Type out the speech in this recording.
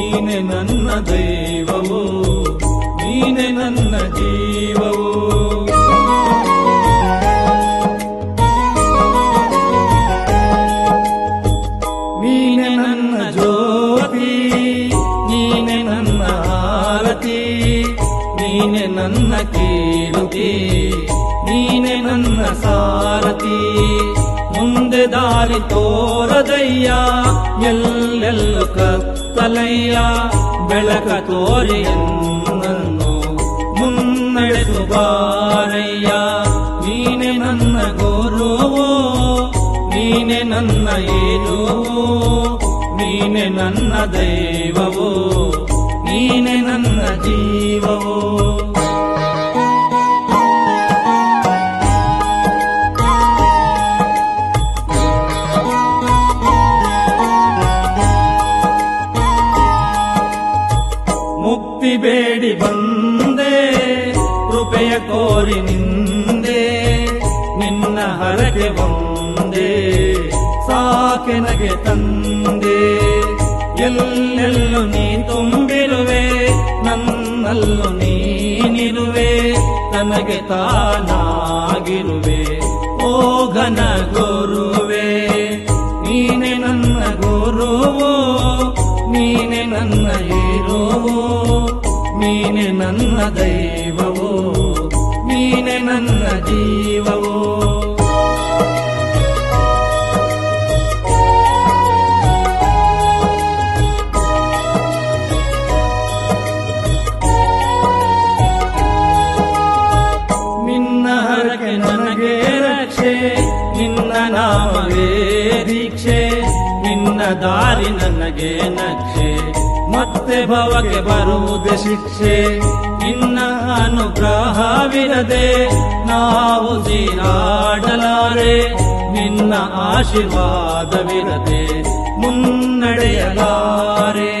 ನೀನೆ ನನ್ನ ದೈವವೋ, ನೀನೆ ನನ್ನ ಜೀವವೋ. ನೀನೆ ನನ್ನ ಜ್ಯೋತಿ, ನೀನೆ ನನ್ನ ಆರತಿ, ನೀನೆ ನನ್ನ ಕೀರುತಿ, ನೀನೆ ನನ್ನ ಸಾರಥಿ. ಮುಂದೆ ದಾರಿ ತೋರದಯ್ಯ. ಎಲ್ಲೆಲ್ಲ ಕತ್ತಲಯ್ಯ. ಬೆಳಕ ತೋರಿ ಎನ್ನನ್ನು ಮುನ್ನಡೆದು ಬಾರಯ್ಯ. ನೀನೆ ನನ್ನ ಗುರುವು, ನೀನೆ ನನ್ನ ಏನು ನೀನೆ ನನ್ನ ದೈವವೋ, ನೀನೆ ನನ್ನ ಜೀವವು. ಮುಕ್ತಿ ಬೇಡಿ ಬಂದೆ, ಕೃಪೆಯ ಕೋರಿ ನಿಂದೆ, ನಿನ್ನ ಹರಕೆ ಒಂದೇ ಸಾಕೆನಗೆ ತಂದೆ. ಎಲ್ಲೆಲ್ಲೂ ನೀ ತುಂಬಿರುವೆ, ನನ್ನಲ್ಲೂ ನೀನಿರುವೆ ನನಗೆ ತಾನಾಗಿರುವೆ. ಓ ಘನ ಗುರುವೆ, ನೀನೆ ನನ್ನ ಗುರುವು, ನೀನೆ ನನ್ನ ನೀನೆ ನನ್ನ ದೈವವೋ, ನೀನೆ ನನ್ನ ಜೀವವೋ. ನಿನ್ನ ಹರಕೆ ನನಗೆ ರಕ್ಷೆ, ನಿನ್ನ ದೀಕ್ಷೆ, ನಿನ್ನ ದಾರಿ ನನಗೆ ನಕ್ಷೆ. ಮತ್ತೆ ಭವಕ್ಕೆ ಬರುವುದೇ ಶಿಕ್ಷೆ. ಇನ್ನ ಅನುಗ್ರಹವಿರದೆ ನಾವು ಜೀರಾಡಲಾರೆ. ನಿನ್ನ ಆಶೀರ್ವಾದವಿರದೆ ಮುನ್ನಡೆಯಲಾರೆ.